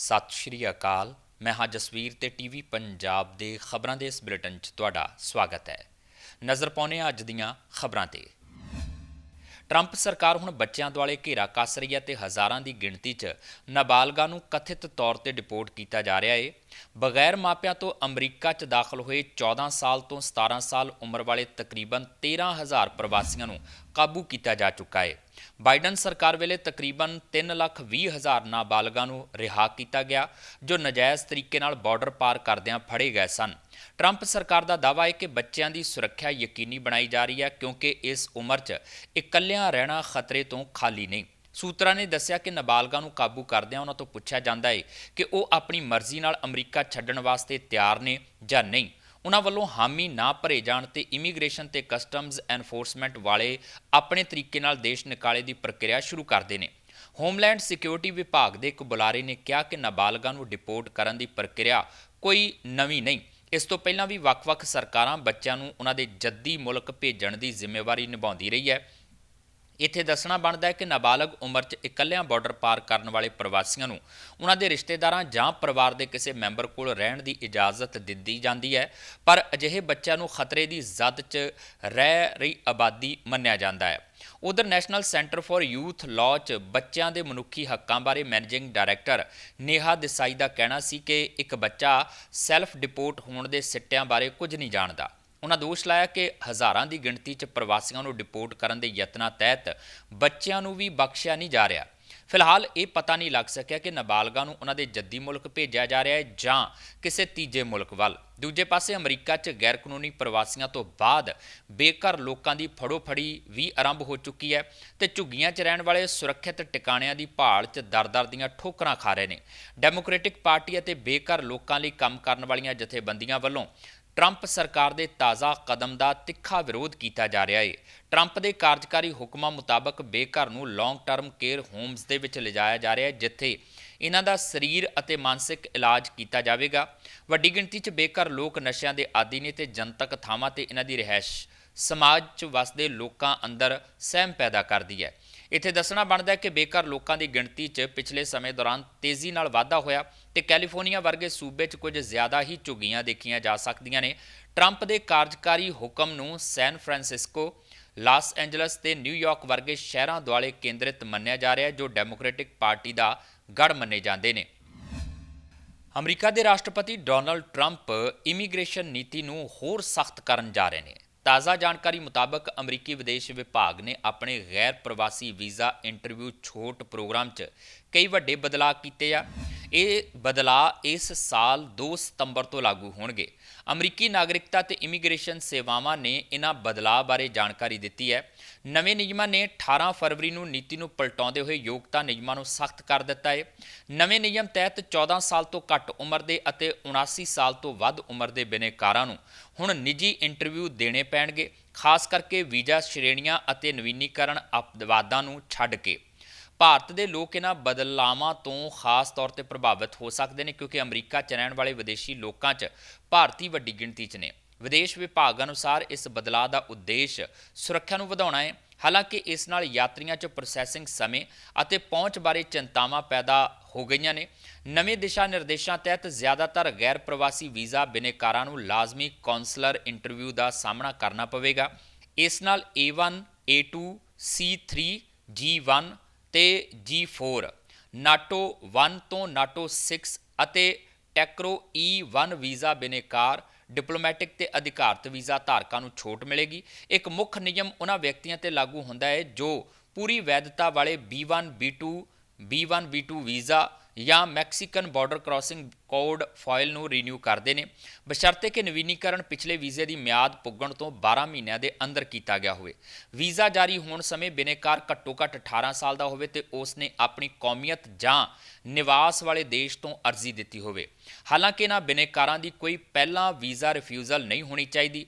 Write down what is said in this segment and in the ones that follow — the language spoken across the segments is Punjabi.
ਸਤਿ ਸ਼੍ਰੀ ਅਕਾਲ। ਮੈਂ ਹਾਂ ਜਸਵੀਰ ਤੇ ਟੀਵੀ ਪੰਜਾਬ ਦੇ ਖਬਰਾਂ ਦੇ ਇਸ ਬੁਲੇਟਿਨ 'ਚ ਤੁਹਾਡਾ ਸਵਾਗਤ ਹੈ। ਨਜ਼ਰ ਪਾਉਂਦੇ ਹਾਂ ਅੱਜ ਦੀਆਂ ਖਬਰਾਂ ਤੇ। ਟਰੰਪ ਸਰਕਾਰ ਹੁਣ ਬੱਚਿਆਂ ਦੁਆਲੇ ਘੇਰਾ ਕੱਸ ਰਹੀ ਹੈ ਤੇ ਹਜ਼ਾਰਾਂ ਦੀ ਗਿਣਤੀ 'ਚ ਨਾਬਾਲਗਾਂ ਨੂੰ ਕਥਿਤ ਤੌਰ ਤੇ ਡਿਪੋਰਟ ਕੀਤਾ ਜਾ ਰਿਹਾ ਹੈ ਬਗੈਰ ਮਾਪਿਆਂ ਤੋਂ ਅਮਰੀਕਾ 'ਚ ਦਾਖਲ ਹੋਏ 14 ਸਾਲ ਤੋਂ 17 ਸਾਲ ਉਮਰ ਵਾਲੇ ਤਕਰੀਬਨ 13000 ਪ੍ਰਵਾਸੀਆਂ ਨੂੰ ਕਾਬੂ ਕੀਤਾ ਜਾ ਚੁੱਕਾ ਹੈ। ਬਾਈਡਨ ਸਰਕਾਰ ਵੇਲੇ ਤਕਰੀਬਨ 3 ਲੱਖ 20 ਹਜ਼ਾਰ ਨਾਬਾਲਗਾਂ ਨੂੰ ਰਿਹਾ ਕੀਤਾ ਗਿਆ, ਜੋ ਨਜਾਇਜ਼ ਤਰੀਕੇ ਨਾਲ ਬਾਰਡਰ ਪਾਰ ਕਰਦਿਆਂ ਫੜੇ ਗਏ ਸਨ। ਟਰੰਪ ਸਰਕਾਰ ਦਾ ਦਾਅਵਾ ਹੈ ਕਿ ਬੱਚਿਆਂ ਦੀ ਸੁਰੱਖਿਆ ਯਕੀਨੀ ਬਣਾਈ ਜਾ ਰਹੀ ਹੈ, ਕਿਉਂਕਿ ਇਸ ਉਮਰ 'ਚ ਇਕੱਲਿਆਂ ਰਹਿਣਾ ਖਤਰੇ ਤੋਂ ਖਾਲੀ ਨਹੀਂ। ਸੂਤਰਾਂ ਨੇ ਦੱਸਿਆ ਕਿ ਨਾਬਾਲਗਾਂ ਨੂੰ ਕਾਬੂ ਕਰਦਿਆਂ ਉਹਨਾਂ ਤੋਂ ਪੁੱਛਿਆ ਜਾਂਦਾ ਹੈ ਕਿ ਉਹ ਆਪਣੀ ਮਰਜ਼ੀ ਨਾਲ ਅਮਰੀਕਾ ਛੱਡਣ ਵਾਸਤੇ ਤਿਆਰ ਨੇ ਜਾਂ ਨਹੀਂ। ਉਹਨਾਂ ਵੱਲੋਂ ਹਾਮੀ ਨਾ ਭਰੇ ਜਾਣ ਤੇ ਇਮੀਗ੍ਰੇਸ਼ਨ ਤੇ ਕਸਟਮਜ਼ ਐਨਫੋਰਸਮੈਂਟ ਵਾਲੇ ਆਪਣੇ ਤਰੀਕੇ ਨਾਲ ਦੇਸ਼ ਨਿਕਾਲੇ ਦੀ ਪ੍ਰਕਿਰਿਆ ਸ਼ੁਰੂ ਕਰਦੇ ਨੇ। ਹੋਮਲੈਂਡ ਸਿਕਿਉਰਿਟੀ ਵਿਭਾਗ ਦੇ ਇੱਕ ਬੁਲਾਰੇ ਨੇ ਕਿਹਾ ਕਿ ਨਾਬਾਲਗਾਂ ਨੂੰ ਡਿਪੋਰਟ ਕਰਨ ਦੀ ਪ੍ਰਕਿਰਿਆ ਕੋਈ ਨਵੀਂ ਨਹੀਂ। ਇਸ ਤੋਂ ਪਹਿਲਾਂ ਵੀ ਵੱਖ-ਵੱਖ ਸਰਕਾਰਾਂ ਬੱਚਿਆਂ ਨੂੰ ਉਹਨਾਂ ਦੇ ਜੱਦੀ ਮੁਲਕ ਭੇਜਣ ਦੀ ਜ਼ਿੰਮੇਵਾਰੀ ਨਿਭਾਉਂਦੀ ਰਹੀ ਹੈ। ਇੱਥੇ ਦੱਸਣਾ ਬਣਦਾ ਹੈ ਕਿ ਨਾਬਾਲਗ ਉਮਰ 'ਚ ਇਕੱਲਿਆਂ ਬਾਰਡਰ ਪਾਰ ਕਰਨ ਵਾਲੇ ਪ੍ਰਵਾਸੀਆਂ ਨੂੰ ਉਹਨਾਂ ਦੇ ਰਿਸ਼ਤੇਦਾਰਾਂ ਜਾਂ ਪਰਿਵਾਰ ਦੇ ਕਿਸੇ ਮੈਂਬਰ ਕੋਲ ਰਹਿਣ ਦੀ ਇਜਾਜ਼ਤ ਦਿੱਤੀ ਜਾਂਦੀ ਹੈ, ਪਰ ਅਜਿਹੇ ਬੱਚਿਆਂ ਨੂੰ ਖਤਰੇ ਦੀ ਜ਼ਦ 'ਚ ਰਹਿ ਰਹੀ ਆਬਾਦੀ ਮੰਨਿਆ ਜਾਂਦਾ ਹੈ। ਉਧਰ national centre for youth law 'ਚ ਬੱਚਿਆਂ ਦੇ ਮਨੁੱਖੀ ਹੱਕਾਂ ਬਾਰੇ ਮੈਨੇਜਿੰਗ ਡਾਇਰੈਕਟਰ ਨੇਹਾ ਦੇਸਾਈ ਦਾ ਕਹਿਣਾ ਸੀ ਕਿ ਇੱਕ ਬੱਚਾ ਸੈਲਫ ਡਿਪੋਰਟ ਹੋਣ ਦੇ ਸਿੱਟਿਆਂ ਬਾਰੇ ਕੁਝ ਨਹੀਂ ਜਾਣਦਾ। ਉਹਨਾਂ ਦੋਸ਼ ਲਾਇਆ ਕਿ ਹਜ਼ਾਰਾਂ ਦੀ ਗਿਣਤੀ 'ਚ ਪ੍ਰਵਾਸੀਆਂ ਨੂੰ ਡਿਪੋਰਟ ਕਰਨ ਦੇ ਯਤਨਾਂ ਤਹਿਤ ਬੱਚਿਆਂ ਨੂੰ ਵੀ ਬਖਸ਼ਿਆ ਨਹੀਂ ਜਾ ਰਿਹਾ। ਫਿਲਹਾਲ ਇਹ ਪਤਾ ਨਹੀਂ ਲੱਗ ਸਕਿਆ ਕਿ ਨਾਬਾਲਗਾਂ ਨੂੰ ਉਹਨਾਂ ਦੇ ਜੱਦੀ ਮੁਲਕ ਭੇਜਿਆ ਜਾ ਰਿਹਾ ਹੈ ਜਾਂ ਕਿਸੇ ਤੀਜੇ ਮੁਲਕ ਵੱਲ। ਦੂਜੇ ਪਾਸੇ ਅਮਰੀਕਾ 'ਚ ਗੈਰ ਕਾਨੂੰਨੀ ਪ੍ਰਵਾਸੀਆਂ ਤੋਂ ਬਾਅਦ ਬੇਘਰ ਲੋਕਾਂ ਦੀ ਫੜੋ ਫੜੀ ਵੀ ਆਰੰਭ ਹੋ ਚੁੱਕੀ ਹੈ ਤੇ ਝੁੱਗੀਆਂ 'ਚ ਰਹਿਣ ਵਾਲੇ ਸੁਰੱਖਿਅਤ ਟਿਕਾਣਿਆਂ ਦੀ ਭਾਲ 'ਚ ਦਰ-ਦਰ ਦੀਆਂ ਠੋਕਰਾਂ ਖਾ ਰਹੇ ਨੇ। ਡੈਮੋਕ੍ਰੈਟਿਕ ਪਾਰਟੀ ਅਤੇ ਬੇਘਰ ਲੋਕਾਂ ਲਈ ਕੰਮ ਕਰਨ ਵਾਲੀਆਂ ਜਥੇਬੰਦੀਆਂ ਵੱਲੋਂ ਟਰੰਪ ਸਰਕਾਰ ਦੇ ਤਾਜ਼ਾ ਕਦਮ ਦਾ ਤਿੱਖਾ ਵਿਰੋਧ ਕੀਤਾ ਜਾ ਰਿਹਾ ਹੈ ਟਰੰਪ ਦੇ ਕਾਰਜਕਾਰੀ ਹੁਕਮਾਂ ਮੁਤਾਬਕ ਬੇਘਰ ਨੂੰ ਲੌਂਗ ਟਰਮ ਕੇਅਰ ਹੋਮਸ ਦੇ ਵਿੱਚ ਲਿਜਾਇਆ ਜਾ ਰਿਹਾ ਹੈ ਜਿੱਥੇ ਇਹਨਾਂ ਦਾ ਸਰੀਰ ਅਤੇ ਮਾਨਸਿਕ ਇਲਾਜ ਕੀਤਾ ਜਾਵੇਗਾ। ਵੱਡੀ ਗਿਣਤੀ 'ਚ ਬੇਘਰ ਲੋਕ ਨਸ਼ਿਆਂ ਦੇ ਆਦੀ ਨੇ ਤੇ ਜਨਤਕ ਥਾਵਾਂ ਤੇ ਇਹਨਾਂ ਦੀ ਰਿਹਾਇਸ਼। ਸਮਾਜ 'ਚ ਵਸਦੇ ਲੋਕਾਂ ਅੰਦਰ ਸਹਿਮ ਪੈਦਾ ਕਰਦੀ ਹੈ। ਇੱਥੇ ਦੱਸਣਾ ਬਣਦਾ ਹੈ ਕਿ ਬੇਘਰ ਲੋਕਾਂ ਦੀ ਗਿਣਤੀ 'ਚ ਪਿਛਲੇ ਸਮੇਂ ਦੌਰਾਨ ਤੇਜ਼ੀ ਨਾਲ ਵਾਧਾ ਹੋਇਆ ਤੇ ਕੈਲੀਫੋਰਨੀਆ ਵਰਗੇ ਸੂਬੇ 'ਚ ਕੁਝ ਜ਼ਿਆਦਾ ਹੀ ਝੁੱਗੀਆਂ ਦੇਖੀਆਂ ਜਾ ਸਕਦੀਆਂ ਨੇ। ਟਰੰਪ ਦੇ ਕਾਰਜਕਾਰੀ ਹੁਕਮ ਨੂੰ ਸੈਨ ਫਰਾਂਸਿਸਕੋ, ਲਾਸ ਐਂਜਲਸ ਤੇ ਨਿਊਯਾਰਕ ਵਰਗੇ ਸ਼ਹਿਰਾਂ ਦੁਆਲੇ ਕੇਂਦਰਿਤ ਮੰਨਿਆ ਜਾ ਰਿਹਾ ਹੈ, ਜੋ ਡੈਮੋਕ੍ਰੈਟਿਕ ਪਾਰਟੀ ਦਾ ਗੜ ਮੰਨੇ ਜਾਂਦੇ ਨੇ। ਅਮਰੀਕਾ ਦੇ ਰਾਸ਼ਟਰਪਤੀ ਡੋਨਲਡ ਟਰੰਪ ਇਮੀਗ੍ਰੇਸ਼ਨ ਨੀਤੀ ਨੂੰ ਹੋਰ ਸਖਤ ਕਰਨ ਜਾ ਰਹੇ ਨੇ। ਤਾਜ਼ਾ ਜਾਣਕਾਰੀ ਮੁਤਾਬਕ ਅਮਰੀਕੀ ਵਿਦੇਸ਼ ਵਿਭਾਗ ਨੇ ਆਪਣੇ ਗੈਰ ਪ੍ਰਵਾਸੀ ਵੀਜ਼ਾ ਇੰਟਰਵਿਊ ਛੋਟ ਪ੍ਰੋਗਰਾਮ 'ਚ ਕਈ ਵੱਡੇ ਬਦਲਾਅ ਕੀਤੇ ਆ। ਇਹ ਬਦਲਾਅ ਇਸ ਸਾਲ 2 ਸਤੰਬਰ ਤੋਂ ਲਾਗੂ ਹੋਣਗੇ। ਅਮਰੀਕੀ ਨਾਗਰਿਕਤਾ ਤੇ ਇਮੀਗ੍ਰੇਸ਼ਨ ਸੇਵਾਵਾਂ ਨੇ ਇਹਨਾਂ ਬਦਲਾਅ ਬਾਰੇ ਜਾਣਕਾਰੀ ਦਿੱਤੀ ਹੈ। ਨਵੇਂ ਨਿਯਮਾਂ ਨੇ 18 ਫਰਵਰੀ ਨੂੰ ਨੀਤੀ ਨੂੰ ਪਲਟਾਉਂਦੇ ਹੋਏ ਯੋਗਤਾ ਨਿਯਮਾਂ ਨੂੰ ਸਖਤ ਕਰ ਦਿੱਤਾ ਹੈ। ਨਵੇਂ ਨਿਯਮ ਤਹਿਤ 14 ਸਾਲ ਤੋਂ ਘੱਟ ਉਮਰ ਦੇ ਅਤੇ 79 ਸਾਲ ਤੋਂ ਵੱਧ ਉਮਰ ਦੇ ਬਿਨੇਕਾਰਾਂ ਨੂੰ ਹੁਣ ਨਿੱਜੀ ਇੰਟਰਵਿਊ ਦੇਣੇ ਪੈਣਗੇ। ਖਾਸ ਕਰਕੇ ਵੀਜ਼ਾ ਸ਼੍ਰੇਣੀਆਂ ਅਤੇ ਨਵੀਨੀਕਰਨ ਅਪਵਾਦਾਂ ਨੂੰ ਛੱਡ ਕੇ। ਭਾਰਤ ਦੇ ਲੋਕ ਇਹਨਾਂ ਬਦਲਾਵਾਂ ਤੋਂ ਖਾਸ ਤੌਰ ਤੇ ਪ੍ਰਭਾਵਿਤ ਹੋ ਸਕਦੇ ਨੇ ਕਿਉਂਕਿ ਅਮਰੀਕਾ 'ਚ ਰਹਿਣ ਵਾਲੇ ਵਿਦੇਸ਼ੀ ਲੋਕਾਂ 'ਚ ਭਾਰਤੀ ਵੱਡੀ ਗਿਣਤੀ 'ਚ ਨੇ। ਵਿਦੇਸ਼ ਵਿਭਾਗ ਅਨੁਸਾਰ ਇਸ ਬਦਲਾਅ ਦਾ ਉਦੇਸ਼ ਸੁਰੱਖਿਆ ਨੂੰ ਵਧਾਉਣਾ ਹੈ। ਹਾਲਾਂਕਿ ਇਸ ਨਾਲ ਯਾਤਰੀਆਂ 'ਚ ਪ੍ਰੋਸੈਸਿੰਗ ਸਮੇਂ ਅਤੇ ਪਹੁੰਚ ਬਾਰੇ ਚਿੰਤਾਵਾਂ ਪੈਦਾ ਹੋ ਗਈਆਂ ਨੇ। ਨਵੇਂ ਦਿਸ਼ਾ ਨਿਰਦੇਸ਼ਾਂ ਤਹਿਤ ਜ਼ਿਆਦਾਤਰ ਗੈਰ ਪ੍ਰਵਾਸੀ ਵੀਜ਼ਾ ਬਿਨੇਕਾਰਾਂ ਨੂੰ ਲਾਜ਼ਮੀ ਕੌਂਸਲਰ ਇੰਟਰਵਿਊ ਦਾ ਸਾਹਮਣਾ ਕਰਨਾ ਪਵੇਗਾ। ਇਸ ਨਾਲ A1 A2 C3 G1 ਤੇ G4 ਨਾਟੋ 1 ਤੋਂ ਨਾਟੋ 6 ਅਤੇ ਟੈਕਰੋ E1 ਵੀਜ਼ਾ ਬਿਨੇਕਾਰ ਡਿਪਲੋਮੈਟਿਕ ਤੇ ਅਧਿਕਾਰਤ ਵੀਜ਼ਾ ਧਾਰਕਾਂ ਨੂੰ ਛੋਟ ਮਿਲੇਗੀ। ਇੱਕ ਮੁੱਖ ਨਿਯਮ ਉਹਨਾਂ ਵਿਅਕਤੀਆਂ ਤੇ ਲਾਗੂ ਹੁੰਦਾ ਹੈ ਜੋ ਪੂਰੀ ਵੈਧਤਾ ਵਾਲੇ B1 B2 B1 B2 visa ਜਾਂ Mexican border crossing card file ਨੂੰ ਰੀਨਿਊ ਕਰਦੇ ਨੇ। ਬਸ਼ਰਤੇ ਕਿ ਨਵੀਨੀਕਰਨ ਪਿਛਲੇ ਵੀਜ਼ੇ ਦੀ ਮਿਆਦ ਪੁੱਗਣ ਤੋਂ 12 ਮਹੀਨਿਆਂ ਦੇ ਅੰਦਰ ਕੀਤਾ ਗਿਆ ਹੋਵੇ। ਵੀਜ਼ਾ ਜਾਰੀ ਹੋਣ ਸਮੇਂ ਬਿਨੇਕਾਰ ਘੱਟੋ ਘੱਟ 18 ਸਾਲ ਦਾ ਹੋਵੇ ਤੇ ਉਸ ਨੇ ਆਪਣੀ ਕੌਮੀਅਤ ਜਾਂ ਨਿਵਾਸ ਵਾਲੇ ਦੇਸ਼ ਤੋਂ ਅਰਜ਼ੀ ਦਿੱਤੀ ਹੋਵੇ। ਹਾਲਾਂਕਿ ਇਹਨਾਂ ਬਿਨੇਕਾਰਾਂ ਦੀ ਕੋਈ ਪਹਿਲਾਂ ਵੀਜ਼ਾ ਰਿਫਿਊਜ਼ਲ ਨਹੀਂ ਹੋਣੀ ਚਾਹੀਦੀ।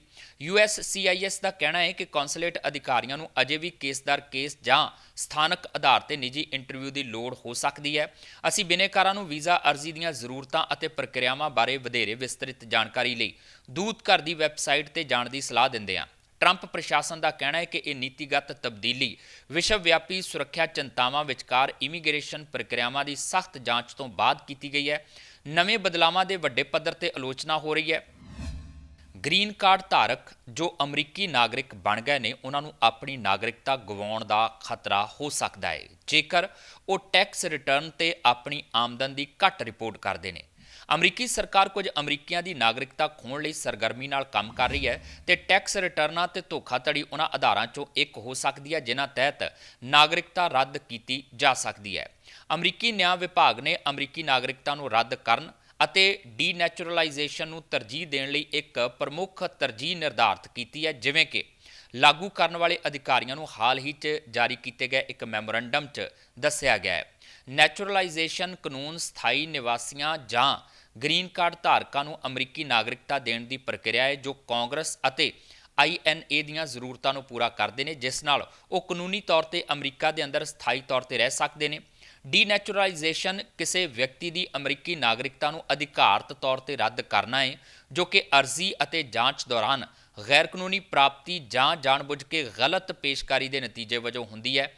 USCIS ਦਾ ਕਹਿਣਾ ਹੈ ਕਿ ਕੌਂਸੂਲੇਟ ਅਧਿਕਾਰੀਆਂ ਨੂੰ ਅਜੇ ਵੀ ਕੇਸਦਾਰ ਕੇਸ ਜਾਂ ਸਥਾਨਕ ਆਧਾਰ ਤੇ ਨਿੱਜੀ ਇੰਟਰਵਿਊ ਦੀ ਲੋੜ ਹੋ ਸਕਦੀ ਹੈ। ਅਸੀਂ ਬਿਨੇਕਾਰਾਂ ਨੂੰ ਵੀਜ਼ਾ ਅਰਜ਼ੀ ਦੀਆਂ ਜ਼ਰੂਰਤਾਂ ਅਤੇ ਪ੍ਰਕਿਰਿਆਵਾਂ ਬਾਰੇ ਵਧੇਰੇ ਵਿਸਤ੍ਰਿਤ ਜਾਣਕਾਰੀ ਲਈ ਦੂਤ ਘਰ ਦੀ ਵੈਬਸਾਈਟ ਤੇ ਜਾਣ ਦੀ ਸਲਾਹ ਦਿੰਦੇ ਹਾਂ। ਟਰੰਪ ਪ੍ਰਸ਼ਾਸਨ ਦਾ ਕਹਿਣਾ ਹੈ ਕਿ ਇਹ ਨੀਤੀਗਤ ਤਬਦੀਲੀ ਵਿਸ਼ਵ ਵਿਆਪੀ ਸੁਰੱਖਿਆ ਚਿੰਤਾਵਾਂ ਵਿਚਕਾਰ ਇਮੀਗ੍ਰੇਸ਼ਨ ਪ੍ਰਕਿਰਿਆਵਾਂ ਦੀ ਸਖਤ ਜਾਂਚ ਤੋਂ ਬਾਅਦ ਕੀਤੀ ਗਈ ਹੈ। ਨਵੇਂ ਬਦਲਾਵਾਂ ਦੇ ਵੱਡੇ ਪੱਧਰ ਤੇ ਆਲੋਚਨਾ ਹੋ ਰਹੀ ਹੈ। ਗ੍ਰੀਨ ਕਾਰਡ ਧਾਰਕ ਜੋ ਅਮਰੀਕੀ ਨਾਗਰਿਕ ਬਣ ਗਏ ਨੇ, ਉਹਨਾਂ ਨੂੰ ਆਪਣੀ ਨਾਗਰਿਕਤਾ ਗਵਾਉਣ ਦਾ ਖਤਰਾ ਹੋ ਸਕਦਾ ਹੈ। ਜੇਕਰ ਉਹ ਟੈਕਸ ਰਿਟਰਨ ਤੇ ਆਪਣੀ ਆਮਦਨ ਦੀ ਘੱਟ ਰਿਪੋਰਟ ਕਰਦੇ ਨੇ ਅਮਰੀਕੀ ਸਰਕਾਰ ਕੁਝ ਅਮਰੀਕੀਆਂ ਦੀ ਨਾਗਰਿਕਤਾ ਖੋਣ ਲਈ ਸਰਗਰਮੀ ਨਾਲ ਕੰਮ ਕਰ ਰਹੀ ਹੈ ਤੇ ਟੈਕਸ ਰਿਟਰਨਾਂ ਤੇ ਧੋਖਾਧੜੀ ਉਹਨਾਂ ਆਧਾਰਾਂ 'ਚੋਂ ਇੱਕ ਹੋ ਸਕਦੀ ਹੈ, ਜਿਨ੍ਹਾਂ ਤਹਿਤ ਨਾਗਰਿਕਤਾ ਰੱਦ ਕੀਤੀ ਜਾ ਸਕਦੀ ਹੈ। ਅਮਰੀਕੀ ਨਿਆਂ ਵਿਭਾਗ ਨੇ ਅਮਰੀਕੀ ਨਾਗਰਿਕਤਾ ਨੂੰ ਰੱਦ ਕਰਨ ਅਤੇ ਡੀਨੈਚੁਰਲਾਈਜੇਸ਼ਨ ਨੂੰ ਤਰਜੀਹ ਦੇਣ ਲਈ ਇੱਕ ਪ੍ਰਮੁੱਖ ਤਰਜੀਹ ਨਿਰਧਾਰਤ ਕੀਤੀ ਹੈ, ਜਿਵੇਂ ਕਿ ਲਾਗੂ ਕਰਨ ਵਾਲੇ ਅਧਿਕਾਰੀਆਂ ਨੂੰ ਹਾਲ ਹੀ 'ਚ ਜਾਰੀ ਕੀਤੇ ਗਏ ਇੱਕ ਮੈਮੋਰੰਡਮ 'ਚ ਦੱਸਿਆ ਗਿਆ ਹੈ। ਨੈਚੁਰਲਾਈਜੇਸ਼ਨ ਕਾਨੂੰਨ ਸਥਾਈ ਨਿਵਾਸੀਆਂ ਜਾਂ ਗ੍ਰੀਨ ਕਾਰਡ ਧਾਰਕਾਂ ਨੂੰ ਅਮਰੀਕੀ ਨਾਗਰਿਕਤਾ ਦੇਣ ਦੀ ਪ੍ਰਕਿਰਿਆ ਹੈ, ਜੋ ਕਾਂਗਰਸ ਅਤੇ ਆਈਐਨਏ ਦੀਆਂ ਜ਼ਰੂਰਤਾਂ ਨੂੰ ਪੂਰਾ ਕਰਦੇ ਨੇ, ਜਿਸ ਨਾਲ ਉਹ ਕਾਨੂੰਨੀ ਤੌਰ ਤੇ ਅਮਰੀਕਾ ਦੇ ਅੰਦਰ ਸਥਾਈ ਤੌਰ ਤੇ ਰਹਿ ਸਕਦੇ ਨੇ। ਡੀਨੈਚੁਰਲਾਈਜੇਸ਼ਨ ਕਿਸੇ ਵਿਅਕਤੀ ਦੀ ਅਮਰੀਕੀ ਨਾਗਰਿਕਤਾ ਨੂੰ ਅਧਿਕਾਰਤ ਤੌਰ ਤੇ ਰੱਦ ਕਰਨਾ ਹੈ, ਜੋ ਕਿ ਅਰਜ਼ੀ ਅਤੇ ਜਾਂਚ ਦੌਰਾਨ ਗੈਰ ਕਾਨੂੰਨੀ ਪ੍ਰਾਪਤੀ ਜਾਂ ਜਾਣਬੁੱਝ ਕੇ ਗਲਤ ਪੇਸ਼ਕਾਰੀ ਦੇ ਨਤੀਜੇ ਵਜੋਂ ਹੁੰਦੀ ਹੈ।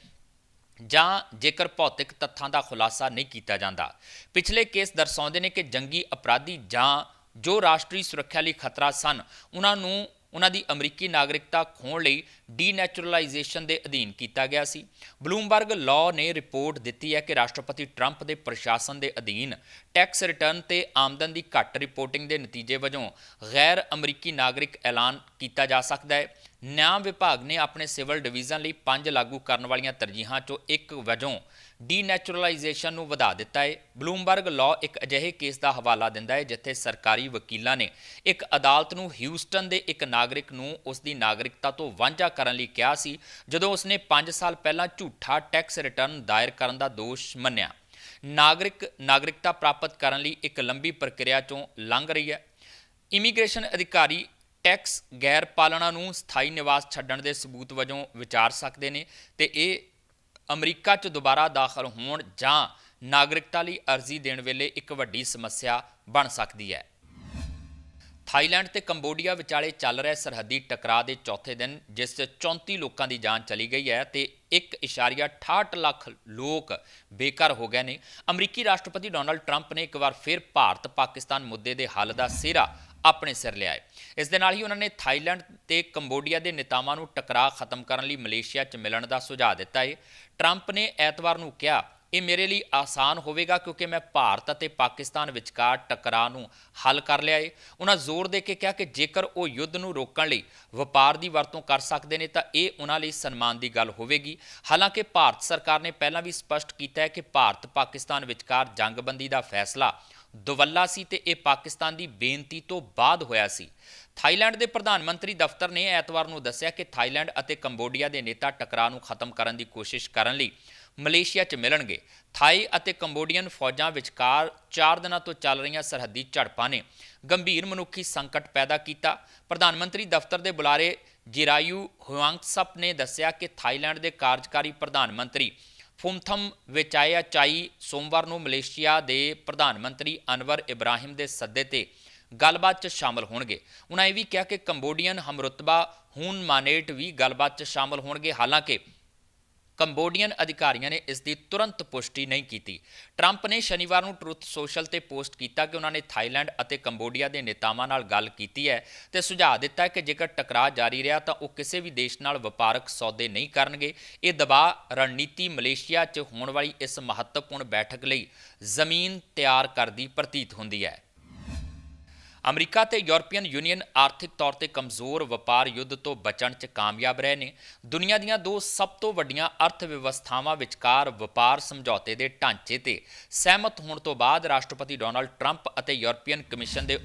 ਜਾਂ ਜੇਕਰ ਭੌਤਿਕ ਤੱਥਾਂ ਦਾ ਖੁਲਾਸਾ ਨਹੀਂ ਕੀਤਾ ਜਾਂਦਾ। ਪਿਛਲੇ ਕੇਸ ਦਰਸਾਉਂਦੇ ਨੇ ਕਿ ਜੰਗੀ ਅਪਰਾਧੀ ਜਾਂ ਜੋ ਰਾਸ਼ਟਰੀ ਸੁਰੱਖਿਆ ਲਈ ਖਤਰਾ ਸਨ, ਉਹਨਾਂ ਨੂੰ ਉਹਨਾਂ ਦੀ ਅਮਰੀਕੀ ਨਾਗਰਿਕਤਾ ਖੋਣ ਲਈ ਡੀਨੈਚੁਰਲਾਈਜੇਸ਼ਨ ਦੇ ਅਧੀਨ ਕੀਤਾ ਗਿਆ ਸੀ। ਬਲੂਮਬਰਗ ਲਾਅ ਨੇ ਰਿਪੋਰਟ ਦਿੱਤੀ ਹੈ ਕਿ ਰਾਸ਼ਟਰਪਤੀ ਟਰੰਪ ਦੇ ਪ੍ਰਸ਼ਾਸਨ ਦੇ ਅਧੀਨ ਟੈਕਸ ਰਿਟਰਨ ਤੇ ਆਮਦਨ ਦੀ ਘੱਟ ਰਿਪੋਰਟਿੰਗ ਦੇ ਨਤੀਜੇ ਵਜੋਂ ਗੈਰ ਅਮਰੀਕੀ ਨਾਗਰਿਕ ਐਲਾਨ ਕੀਤਾ ਜਾ ਸਕਦਾ ਹੈ। ਨਿਆਂ ਵਿਭਾਗ ਨੇ ਆਪਣੇ ਸਿਵਲ ਡਿਵੀਜ਼ਨ ਲਈ ਪੰਜ ਲਾਗੂ ਕਰਨ ਵਾਲੀਆਂ ਤਰਜੀਹਾਂ ਚੋਂ ਇੱਕ ਵਜੋਂ ਡੀਨੈਚੁਰਲਾਈਜੇਸ਼ਨ ਨੂੰ ਵਧਾ ਦਿੱਤਾ ਹੈ। ਬਲੂਮਬਰਗ ਲਾਅ ਇੱਕ ਅਜਿਹੇ ਕੇਸ ਦਾ ਹਵਾਲਾ ਦਿੰਦਾ ਹੈ ਜਿੱਥੇ ਸਰਕਾਰੀ ਵਕੀਲਾਂ ਨੇ ਇੱਕ ਅਦਾਲਤ ਨੂੰ ਹਿਊਸਟਨ ਦੇ ਇੱਕ ਨਾਗਰਿਕ ਨੂੰ ਉਸ ਦੀ ਨਾਗਰਿਕਤਾ ਤੋਂ ਵਾਂਝਾ ਕਰਨ ਲਈ ਕਿਹਾ ਸੀ, ਜਦੋਂ ਉਸਨੇ 5 ਸਾਲ ਪਹਿਲਾਂ ਝੂਠਾ ਟੈਕਸ ਰਿਟਰਨ ਦਾਇਰ ਕਰਨ ਦਾ ਦੋਸ਼ ਮੰਨਿਆ। ਨਾਗਰਿਕ ਨਾਗਰਿਕਤਾ ਪ੍ਰਾਪਤ ਕਰਨ ਲਈ ਇੱਕ ਲੰਬੀ ਪ੍ਰਕਿਰਿਆ ਚੋਂ ਲੰਘ ਰਹੀ ਹੈ। ਇਮੀਗ੍ਰੇਸ਼ਨ ਅਧਿਕਾਰੀ ਟੈਕਸ ਗੈਰ ਪਾਲਣਾ ਨੂੰ ਸਥਾਈ ਨਿਵਾਸ ਛੱਡਣ ਦੇ ਸਬੂਤ ਵਜੋਂ ਵਿਚਾਰ ਸਕਦੇ ਨੇ ਤੇ ਇਹ ਅਮਰੀਕਾ 'ਚ ਦੁਬਾਰਾ ਦਾਖਲ ਹੋਣ ਜਾਂ ਨਾਗਰਿਕਤਾ ਲਈ ਅਰਜ਼ੀ ਦੇਣ ਵੇਲੇ ਇੱਕ ਵੱਡੀ ਸਮੱਸਿਆ ਬਣ ਸਕਦੀ ਹੈ। ਥਾਈਲੈਂਡ ਤੇ ਕੰਬੋਡੀਆ ਵਿਚਾਲੇ ਚੱਲ ਰਿਹਾ ਸਰਹੱਦੀ ਟਕਰਾਅ ਦੇ ਚੌਥੇ ਦਿਨ, ਜਿਸ 'ਚ 34 ਲੋਕਾਂ ਦੀ ਜਾਨ ਚਲੀ ਗਈ ਹੈ ਤੇ 1.68 ਲੱਖ ਲੋਕ ਬੇਘਰ ਹੋ ਗਏ ਨੇ। ਅਮਰੀਕੀ ਰਾਸ਼ਟਰਪਤੀ ਡੋਨਲਡ ਟਰੰਪ ਨੇ ਇੱਕ ਵਾਰ ਫਿਰ ਭਾਰਤ ਪਾਕਿਸਤਾਨ ਮੁੱਦੇ ਦੇ ਹੱਲ ਦਾ ਸਿਹਰਾ ਆਪਣੇ ਸਿਰ ਲਿਆ ਹੈ ਇਸ ਦੇ ਨਾਲ ਹੀ ਉਹਨਾਂ ਨੇ ਥਾਈਲੈਂਡ ਤੇ ਕੰਬੋਡੀਆ ਦੇ ਨੇਤਾਵਾਂ ਨੂੰ ਟਕਰਾਅ ਖਤਮ ਕਰਨ ਲਈ ਮਲੇਸ਼ੀਆ 'ਚ ਮਿਲਣ ਦਾ ਸੁਝਾਅ ਦਿੱਤਾ ਹੈ ਟਰੰਪ ਨੇ ਐਤਵਾਰ ਨੂੰ ਕਿਹਾ, ਇਹ ਮੇਰੇ ਲਈ ਆਸਾਨ ਹੋਵੇਗਾ ਕਿਉਂਕਿ ਮੈਂ ਭਾਰਤ ਅਤੇ ਪਾਕਿਸਤਾਨ ਵਿਚਕਾਰ ਟਕਰਾਅ ਨੂੰ ਹੱਲ ਕਰ ਲਿਆ ਏ। ਉਹਨਾਂ ਜ਼ੋਰ ਦੇ ਕੇ ਕਿਹਾ ਕਿ ਜੇਕਰ ਉਹ ਯੁੱਧ ਨੂੰ ਰੋਕਣ ਲਈ ਵਪਾਰ ਦੀ ਵਰਤੋਂ ਕਰ ਸਕਦੇ ਨੇ ਤਾਂ ਇਹ ਉਹਨਾਂ ਲਈ ਸਨਮਾਨ ਦੀ ਗੱਲ ਹੋਵੇਗੀ। ਹਾਲਾਂਕਿ ਭਾਰਤ ਸਰਕਾਰ ਨੇ ਪਹਿਲਾਂ ਵੀ ਸਪਸ਼ਟ ਕੀਤਾ ਹੈ ਕਿ ਭਾਰਤ ਪਾਕਿਸਤਾਨ ਵਿਚਕਾਰ ਜੰਗਬੰਦੀ ਦਾ ਫੈਸਲਾ ਦੁਵੱਲਾ ਸੀ ਤੇ ਇਹ ਪਾਕਿਸਤਾਨ ਦੀ ਬੇਨਤੀ ਤੋਂ ਬਾਅਦ ਹੋਇਆ ਸੀ। ਥਾਈਲੈਂਡ ਦੇ ਪ੍ਰਧਾਨ ਮੰਤਰੀ ਦਫ਼ਤਰ ਨੇ ਐਤਵਾਰ ਨੂੰ ਦੱਸਿਆ ਕਿ ਥਾਈਲੈਂਡ ਅਤੇ ਕੰਬੋਡੀਆ ਦੇ ਨੇਤਾ ਟਕਰਾਅ ਨੂੰ ਖਤਮ ਕਰਨ ਦੀ ਕੋਸ਼ਿਸ਼ ਕਰਨ ਲਈ ਮਲੇਸ਼ੀਆ 'ਚ ਮਿਲਣਗੇ। ਥਾਈ ਅਤੇ ਕੰਬੋਡੀਅਨ ਫੌਜਾਂ ਵਿਚਕਾਰ 4 ਦਿਨਾਂ ਤੋਂ ਚੱਲ ਰਹੀਆਂ ਸਰਹੱਦੀ ਝੜਪਾਂ ਨੇ ਗੰਭੀਰ ਮਨੁੱਖੀ ਸੰਕਟ ਪੈਦਾ ਕੀਤਾ। ਪ੍ਰਧਾਨ ਮੰਤਰੀ ਦਫ਼ਤਰ ਦੇ ਬੁਲਾਰੇ ਜਿਰਾਯੂ ਹੁਆਂਗਸਪ ਨੇ ਦੱਸਿਆ ਕਿ ਥਾਈਲੈਂਡ ਦੇ ਕਾਰਜਕਾਰੀ ਪ੍ਰਧਾਨ ਮੰਤਰੀ ਫੁਮਥਮ ਵਿਚਾਇਆ ਚਾਈ ਸੋਮਵਾਰ ਨੂੰ ਮਲੇਸ਼ੀਆ ਦੇ ਪ੍ਰਧਾਨ ਮੰਤਰੀ ਅਨਵਰ ਇਬਰਾਹਿਮ ਦੇ ਸੱਦੇ ਤੇ ਗੱਲਬਾਤ 'ਚ ਸ਼ਾਮਲ ਹੋਣਗੇ। ਉਹਨਾਂ ਇਹ ਵੀ ਕਿਹਾ ਕਿ ਕੰਬੋਡੀਅਨ ਹਮਰੁਤਬਾ, ਹੂਨ ਮਾਨੇਟ ਵੀ ਗੱਲਬਾਤ 'ਚ ਸ਼ਾਮਲ ਹੋਣਗੇ। ਹਾਲਾਂਕਿ ਕੰਬੋਡੀਅਨ ਅਧਿਕਾਰੀਆਂ ਨੇ ਇਸ ਦੀ ਤੁਰੰਤ ਪੁਸ਼ਟੀ ਨਹੀਂ ਕੀਤੀ। ਟਰੰਪ ਨੇ ਸ਼ਨੀਵਾਰ ਨੂੰ ਟਰੁੱਥ ਸੋਸ਼ਲ ਤੇ ਪੋਸਟ ਕੀਤਾ ਕਿ ਉਹਨਾਂ ਨੇ ਥਾਈਲੈਂਡ ਅਤੇ ਕੰਬੋਡੀਆ ਦੇ ਨੇਤਾਵਾਂ ਨਾਲ ਗੱਲ ਕੀਤੀ ਹੈ ਤੇ ਸੁਝਾਅ ਦਿੱਤਾ ਹੈ ਕਿ ਜੇਕਰ ਟਕਰਾਅ ਜਾਰੀ ਰਿਹਾ ਤਾਂ ਉਹ ਕਿਸੇ ਵੀ ਦੇਸ਼ ਨਾਲ ਵਪਾਰਕ ਸੌਦੇ ਨਹੀਂ ਕਰਨਗੇ। ਇਹ ਦਬਾਅ ਰਣਨੀਤੀ ਮਲੇਸ਼ੀਆ 'ਚ ਹੋਣ ਵਾਲੀ ਇਸ ਮਹੱਤਵਪੂਰਨ ਬੈਠਕ ਲਈ ਜ਼ਮੀਨ ਤਿਆਰ ਕਰਦੀ ਪ੍ਰਤੀਤ ਹੁੰਦੀ ਹੈ। ਅਮਰੀਕਾ ਤੇ ਯੂਰਪੀਅਨ ਯੂਨੀਅਨ ਆਰਥਿਕ ਤੌਰ ਤੇ ਕਮਜ਼ੋਰ, ਵਪਾਰ ਯੁੱਧ ਤੋਂ ਬਚਣ 'ਚ ਕਾਮਯਾਬ ਰਹੇ ਨੇ। ਦੁਨੀਆ ਦੀਆਂ ਦੋ ਸਭ ਤੋਂ ਵੱਡੀਆਂ ਅਰਥ ਵਿਵਸਥਾਵਾਂ ਵਿਚਕਾਰ ਵਪਾਰ ਸਮਝੌਤੇ ਦੇ ਢਾਂਚੇ ਤੇ ਸਹਿਮਤ ਹੋਣ ਤੋਂ ਬਾਅਦ ਰਾਸ਼ਟਰਪਤੀ ਡੋਨਾਲਡ ਟਰੰਪ ਅਤੇ ਯੂਰਪੀਅਨ ਕਮਿਸ਼ਨ ਦੇ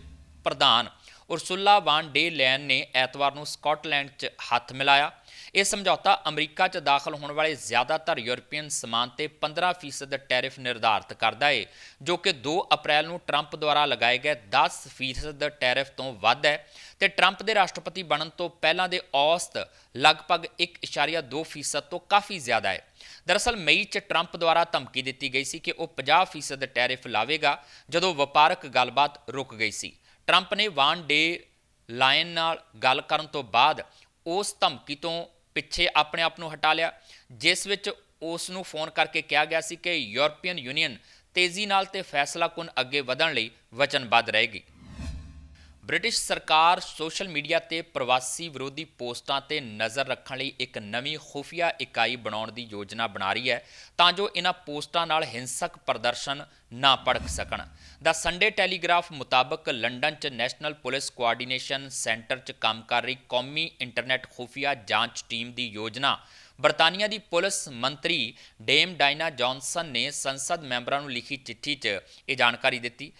ਪ੍ਰਧਾਨ ਉਰਸੁਲਾ ਵਾਨ ਡੇ ਲੈਨ ਨੇ ਐਤਵਾਰ ਨੂੰ ਸਕਾਟਲੈਂਡ 'ਚ ਹੱਥ ਮਿਲਾਇਆ। ਇਹ ਸਮਝੌਤਾ ਅਮਰੀਕਾ 'ਚ ਦਾਖਲ ਹੋਣ ਵਾਲੇ ਜ਼ਿਆਦਾਤਰ ਯੂਰਪੀਅਨ ਸਮਾਨ ਤੇ 15% ਟੈਰਿਫ ਨਿਰਧਾਰਤ ਕਰਦਾ ਹੈ ਜੋ ਕਿ 2 ਅਪ੍ਰੈਲ ਨੂੰ ਟਰੰਪ ਦੁਆਰਾ ਲਗਾਏ ਗਏ 10% ਟੈਰਿਫ ਤੋਂ ਵੱਧ ਹੈ ਤੇ ਟਰੰਪ ਦੇ ਰਾਸ਼ਟਰਪਤੀ ਬਣਨ ਤੋਂ ਪਹਿਲਾਂ ਦੇ ਔਸਤ ਲਗਭਗ 1.2% ਤੋਂ ਕਾਫੀ ਜ਼ਿਆਦਾ ਹੈ। ਦਰਅਸਲ ਮਈ 'ਚ ਟਰੰਪ ਦੁਆਰਾ ਧਮਕੀ ਦਿੱਤੀ ਗਈ ਸੀ ਕਿ ਉਹ 50% ਟੈਰਿਫ ਲਾਵੇਗਾ, ਜਦੋਂ ਵਪਾਰਕ ਗੱਲਬਾਤ ਰੁਕ ਗਈ ਸੀ। ਟਰੰਪ ਨੇ ਵਾਨ ਡੇ ਲਾਇਨ ਨਾਲ ਗੱਲ ਕਰਨ ਤੋਂ ਬਾਅਦ ਉਸ ਧਮਕੀ ਤੋਂ ਪਿੱਛੇ ਆਪਣੇ ਆਪ ਨੂੰ ਹਟਾ ਲਿਆ, ਜਿਸ ਵਿੱਚ ਉਸ ਨੂੰ ਫੋਨ ਕਰਕੇ ਕਿਹਾ ਗਿਆ ਸੀ ਕਿ ਯੂਰਪੀਅਨ ਯੂਨੀਅਨ ਤੇਜ਼ੀ ਨਾਲ ਤੇ ਫੈਸਲਾਕੁਨ ਅੱਗੇ ਵਧਣ ਲਈ ਵਚਨਬੱਧ ਰਹੇਗੀ। ਬ੍ਰਿਟਿਸ਼ ਸਰਕਾਰ ਸੋਸ਼ਲ ਮੀਡੀਆ ਤੇ ਪ੍ਰਵਾਸੀ ਵਿਰੋਧੀ ਪੋਸਟਾਂ ਤੇ ਨਜ਼ਰ ਰੱਖਣ ਲਈ ਇੱਕ ਨਵੀਂ ਖੁਫੀਆ ਇਕਾਈ ਬਣਾਉਣ ਦੀ ਯੋਜਨਾ ਬਣਾ ਰਹੀ ਹੈ ਤਾਂ ਜੋ ਇਹਨਾਂ ਪੋਸਟਾਂ ਨਾਲ ਹਿੰਸਕ ਪ੍ਰਦਰਸ਼ਨ ਨਾ ਭੜਕ ਸਕਣ। ਦਾ ਸੰਡੇ ਟੈਲੀਗ੍ਰਾਫ ਮੁਤਾਬਕ ਲੰਡਨ 'ਚ ਨੈਸ਼ਨਲ ਪੁਲਿਸ ਕੋਆਰਡੀਨੇਸ਼ਨ ਸੈਂਟਰ 'ਚ ਕੰਮ ਕਰ ਰਹੀ ਕੌਮੀ ਇੰਟਰਨੈਟ ਖੁਫੀਆ ਜਾਂਚ ਟੀਮ ਦੀ ਯੋਜਨਾ। ਬਰਤਾਨੀਆ ਦੀ ਪੁਲਿਸ ਮੰਤਰੀ ਡੇਮ ਡਾਇਨਾ ਜੌਨਸਨ ਨੇ ਸੰਸਦ ਮੈਂਬਰਾਂ ਨੂੰ ਲਿਖੀ ਚਿੱਠੀ 'ਚ ਇਹ ਜਾਣਕਾਰੀ ਦਿੱਤੀ।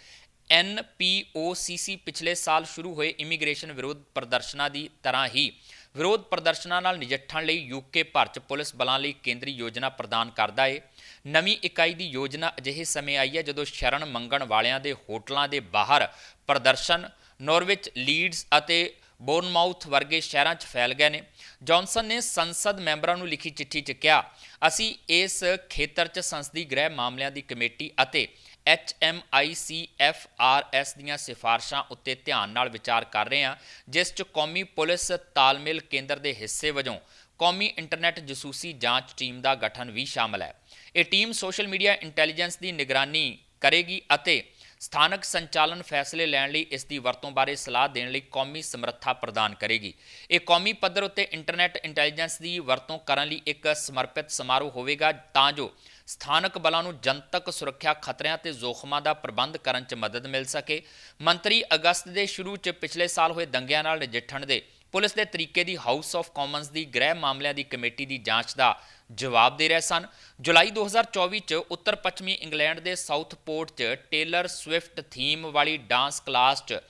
ਐਨਪੀਓਸੀਸੀ ਪਿਛਲੇ ਸਾਲ ਸ਼ੁਰੂ ਹੋਏ ਇਮੀਗ੍ਰੇਸ਼ਨ ਵਿਰੋਧ ਪ੍ਰਦਰਸ਼ਨਾਂ ਦੀ ਤਰ੍ਹਾਂ ਹੀ ਵਿਰੋਧ ਪ੍ਰਦਰਸ਼ਨਾਂ ਨਾਲ ਨਜਿੱਠਣ ਲਈ ਯੂਕੇ ਭਰ 'ਚ ਪੁਲਿਸ ਬਲਾਂ ਲਈ ਕੇਂਦਰੀ ਯੋਜਨਾ ਪ੍ਰਦਾਨ ਕਰਦਾ ਏ। ਨਵੀਂ ਇਕਾਈ ਦੀ ਯੋਜਨਾ ਅਜਿਹੇ ਸਮੇਂ ਆਈ ਹੈ ਜਦੋਂ ਸ਼ਰਨ ਮੰਗਣ ਵਾਲਿਆਂ ਦੇ ਹੋਟਲਾਂ ਦੇ ਬਾਹਰ ਪ੍ਰਦਰਸ਼ਨ ਨੌਰਵਿਚ ਲੀਡਸ ਅਤੇ ਬੋਰਨਮਾਊਥ ਵਰਗੇ ਸ਼ਹਿਰਾਂ 'ਚ ਫੈਲ ਗਏ ਨੇ। ਜੌਨਸਨ ਨੇ ਸੰਸਦ ਮੈਂਬਰਾਂ ਨੂੰ ਲਿਖੀ ਚਿੱਠੀ 'ਚ ਕਿਹਾ, ਅਸੀਂ ਇਸ ਖੇਤਰ 'ਚ ਸੰਸਦੀ ਗ੍ਰਹਿ ਮਾਮਲਿਆਂ ਦੀ ਕਮੇਟੀ ਅਤੇ H M I C F R HMICFRS ਦੀਆਂ ਸਿਫਾਰਸ਼ਾਂ ਉੱਤੇ ਧਿਆਨ ਨਾਲ ਵਿਚਾਰ ਕਰ ਰਹੇ ਹਾਂ, ਜਿਸ 'ਚ ਕੌਮੀ ਪੁਲਿਸ ਤਾਲਮੇਲ ਕੇਂਦਰ ਦੇ ਹਿੱਸੇ ਵਜੋਂ ਕੌਮੀ ਇੰਟਰਨੈਟ ਜਸੂਸੀ ਜਾਂਚ ਟੀਮ ਦਾ ਗਠਨ ਵੀ ਸ਼ਾਮਲ ਹੈ। ਇਹ ਟੀਮ ਸੋਸ਼ਲ ਮੀਡੀਆ ਇੰਟੈਲੀਜੈਂਸ ਦੀ ਨਿਗਰਾਨੀ ਕਰੇਗੀ ਅਤੇ ਸਥਾਨਕ ਸੰਚਾਲਨ ਫੈਸਲੇ ਲੈਣ ਲਈ ਇਸ ਦੀ ਵਰਤੋਂ ਬਾਰੇ ਸਲਾਹ ਦੇਣ ਲਈ ਕੌਮੀ ਸਮਰੱਥਾ ਪ੍ਰਦਾਨ ਕਰੇਗੀ। ਇਹ ਕੌਮੀ ਪੱਧਰ ਉੱਤੇ ਇੰਟਰਨੈਟ ਇੰਟੈਲੀਜੈਂਸ ਦੀ ਵਰਤੋਂ ਕਰਨ ਲਈ ਇੱਕ ਸਮਰਪਿਤ ਸਮਾਰੋਹ ਹੋਵੇਗਾ, ਤਾਂ ਜੋ ਸਥਾਨਕ ਬਲਾਂ ਨੂੰ ਜਨਤਕ ਸੁਰੱਖਿਆ ਖਤਰਿਆਂ ਤੇ ਜ਼ੋਖਮਾਂ ਦਾ ਪ੍ਰਬੰਧ ਕਰਨ 'ਚ ਮਦਦ ਮਿਲ ਸਕੇ। ਮੰਤਰੀ ਅਗਸਤ ਦੇ ਸ਼ੁਰੂ 'ਚ ਪਿਛਲੇ ਸਾਲ ਹੋਏ ਦੰਗਿਆਂ ਨਾਲ ਨਜਿੱਠਣ ਦੇ ਪੁਲਿਸ ਦੇ ਤਰੀਕੇ ਦੀ ਹਾਊਸ ਆਫ ਕਾਮਨਸ ਦੀ ਗ੍ਰਹਿ ਮਾਮਲਿਆਂ ਦੀ ਕਮੇਟੀ ਦੀ ਜਾਂਚ ਦਾ ਜਵਾਬ ਦੇ ਰਹੇ ਸਨ। ਜੁਲਾਈ 2024 ਚ ਉੱਤਰ ਪੱਛਮੀ ਇੰਗਲੈਂਡ ਦੇ ਸਾਊਥ ਪੋਰਟ ਚ ਟੇਲਰ ਸਵਿਫਟ ਥੀਮ ਵਾਲੀ ਡਾਂਸ ਕਲਾਸ ਚ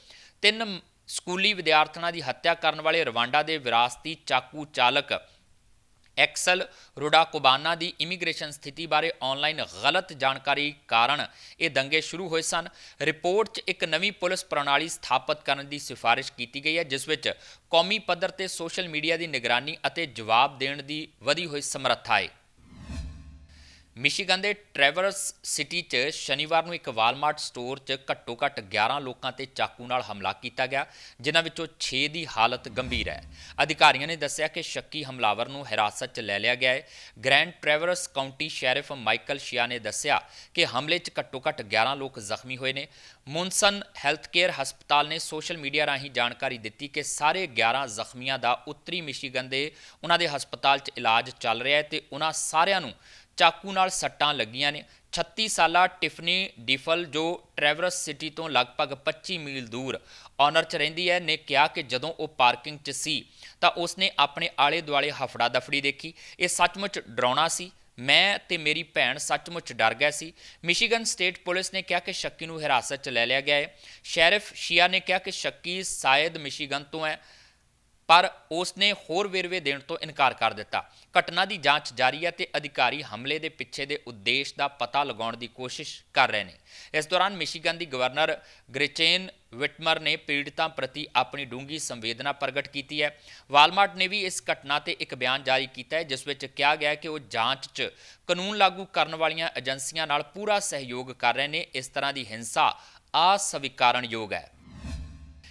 ਤਿੰਨ ਸਕੂਲੀ ਵਿਦਿਆਰਥਣਾਂ ਦੀ ਹੱਤਿਆ ਕਰਨ ਵਾਲੇ ਰਵਾਂਡਾ ਦੇ ਵਿਰਾਸਤੀ ਚਾਕੂ ਚਾਲਕ ਐਕਸਲ ਰੋਡਾਕੋਬਾਨਾ ਦੀ ਇਮੀਗ੍ਰੇਸ਼ਨ ਸਥਿਤੀ ਬਾਰੇ ਆਨਲਾਈਨ ਗਲਤ ਜਾਣਕਾਰੀ ਕਾਰਨ ਇਹ ਦੰਗੇ ਸ਼ੁਰੂ ਹੋਏ ਸਨ। ਰਿਪੋਰਟ 'ਚ ਇੱਕ ਨਵੀਂ ਪੁਲਿਸ ਪ੍ਰਣਾਲੀ ਸਥਾਪਿਤ ਕਰਨ ਦੀ ਸਿਫਾਰਿਸ਼ ਕੀਤੀ ਗਈ ਹੈ, ਜਿਸ ਵਿੱਚ ਕੌਮੀ ਪੱਧਰ ਤੇ ਸੋਸ਼ਲ ਮੀਡੀਆ ਦੀ ਨਿਗਰਾਨੀ ਅਤੇ ਜਵਾਬ ਦੇਣ ਦੀ ਵਧੀ ਹੋਈ ਸਮਰੱਥਾ ਹੈ। ਮਿਸ਼ੀਗਨ ਦੇ ਟ੍ਰੈਵਰਸ ਸਿਟੀ 'ਚ ਸ਼ਨੀਵਾਰ ਨੂੰ ਇੱਕ ਵਾਲਮਾਰਟ ਸਟੋਰ 'ਚ ਘੱਟੋ-ਘੱਟ 11 ਲੋਕਾਂ ਤੇ ਚਾਕੂ ਨਾਲ ਹਮਲਾ ਕੀਤਾ ਗਿਆ, ਜਿਨ੍ਹਾਂ ਵਿੱਚੋਂ 6 ਦੀ ਹਾਲਤ ਗੰਭੀਰ ਹੈ। ਅਧਿਕਾਰੀਆਂ ਨੇ ਦੱਸਿਆ ਕਿ ਸ਼ੱਕੀ ਹਮਲਾਵਰ ਨੂੰ ਹਿਰਾਸਤ 'ਚ ਲੈ ਲਿਆ ਗਿਆ ਹੈ। Grand Traverse County sheriff Michael Shea ਨੇ ਦੱਸਿਆ ਕਿ ਹਮਲੇ 'ਚ ਘੱਟੋ-ਘੱਟ 11 ਲੋਕ ਜ਼ਖਮੀ ਹੋਏ ਨੇ। ਮੁਨਸਨ ਹੈਲਥਕੇਅਰ ਹਸਪਤਾਲ ਨੇ ਸੋਸ਼ਲ ਮੀਡੀਆ ਰਾਹੀਂ ਜਾਣਕਾਰੀ ਦਿੱਤੀ ਕਿ ਸਾਰੇ 11 ਜ਼ਖਮੀਆਂ ਦਾ ਉੱਤਰੀ ਮਿਸ਼ੀਗਨ ਦੇ ਉਹਨਾਂ ਦੇ ਹਸਪਤਾਲ 'ਚ ਇਲਾਜ ਚੱਲ ਰਿਹਾ ਹੈ ਤੇ ਉਹਨਾਂ ਸਾਰਿਆਂ ਨੂੰ ਚਾਕੂ ਨਾਲ ਸੱਟਾਂ ਲੱਗੀਆਂ ਨੇ। 36 ਸਾਲਾ ਟਿਫਨੀ ਡਿਫਲ, ਜੋ ਟ੍ਰੈਵਰਸ ਸਿਟੀ ਤੋਂ ਲਗਭਗ 25 ਮੀਲ ਦੂਰ ਆਨਰ 'ਚ ਰਹਿੰਦੀ ਹੈ, ਨੇ ਕਿਹਾ ਕਿ ਜਦੋਂ ਉਹ ਪਾਰਕਿੰਗ 'ਚ ਸੀ, ਤਾਂ ਉਸਨੇ ਆਪਣੇ ਆਲੇ ਦੁਆਲੇ ਹਫੜਾ ਦਫੜੀ ਦੇਖੀ। ਇਹ ਸੱਚਮੁੱਚ ਡਰਾਉਣਾ ਸੀ। ਮੈਂ ਤੇ ਮੇਰੀ ਭੈਣ ਸੱਚਮੁੱਚ ਡਰ ਗਏ ਸੀ। ਮਿਸ਼ੀਗਨ ਸਟੇਟ ਪੁਲਿਸ ਨੇ ਕਿਹਾ ਕਿ ਸ਼ੱਕੀ ਨੂੰ ਹਿਰਾਸਤ 'ਚ ਲੈ ਲਿਆ ਗਿਆ ਹੈ। ਸ਼ੈਰਿਫ ਸ਼ੀਆ ਨੇ ਕਿਹਾ ਕਿ ਸ਼ੱਕੀ ਸ਼ਾਇਦ ਮਿਸ਼ੀਗਨ ਤੋਂ ਹੈ। ਪਰ ਉਸ ਨੇ ਹੋਰ ਵੇਰਵੇ ਦੇਣ ਤੋਂ ਇਨਕਾਰ ਕਰ ਦਿੱਤਾ। ਘਟਨਾ ਦੀ ਜਾਂਚ ਜਾਰੀ ਹੈ ਤੇ ਅਧਿਕਾਰੀ ਹਮਲੇ ਦੇ ਪਿੱਛੇ ਦੇ ਉਦੇਸ਼ ਦਾ ਪਤਾ ਲਗਾਉਣ ਦੀ ਕੋਸ਼ਿਸ਼ ਕਰ ਰਹੇ ਨੇ। ਇਸ ਦੌਰਾਨ ਮਿਸ਼ੀਗਨ ਦੀ ਗਵਰਨਰ ਗ੍ਰਿਚੇਨ ਵਿਟਮਰ ਨੇ ਪੀੜਤਾਂ ਪ੍ਰਤੀ ਆਪਣੀ ਡੂੰਗੀ ਸੰਵੇਦਨਾ ਪ੍ਰਗਟ ਕੀਤੀ ਹੈ। ਵਾਲਮਾਰਟ ਨੇ ਵੀ ਇਸ ਘਟਨਾ ਤੇ ਇੱਕ ਬਿਆਨ ਜਾਰੀ ਕੀਤਾ ਹੈ, ਜਿਸ ਵਿੱਚ ਕਿਹਾ ਗਿਆ ਕਿ ਉਹ ਜਾਂਚ 'ਚ ਕਾਨੂੰਨ ਲਾਗੂ ਕਰਨ ਵਾਲੀਆਂ ਏਜੰਸੀਆਂ ਨਾਲ ਪੂਰਾ ਸਹਿਯੋਗ ਕਰ ਰਹੇ ਨੇ। ਇਸ ਤਰ੍ਹਾਂ ਦੀ ਹਿੰਸਾ ਅਸਵੀਕਾਰਨਯੋਗ ਹੈ।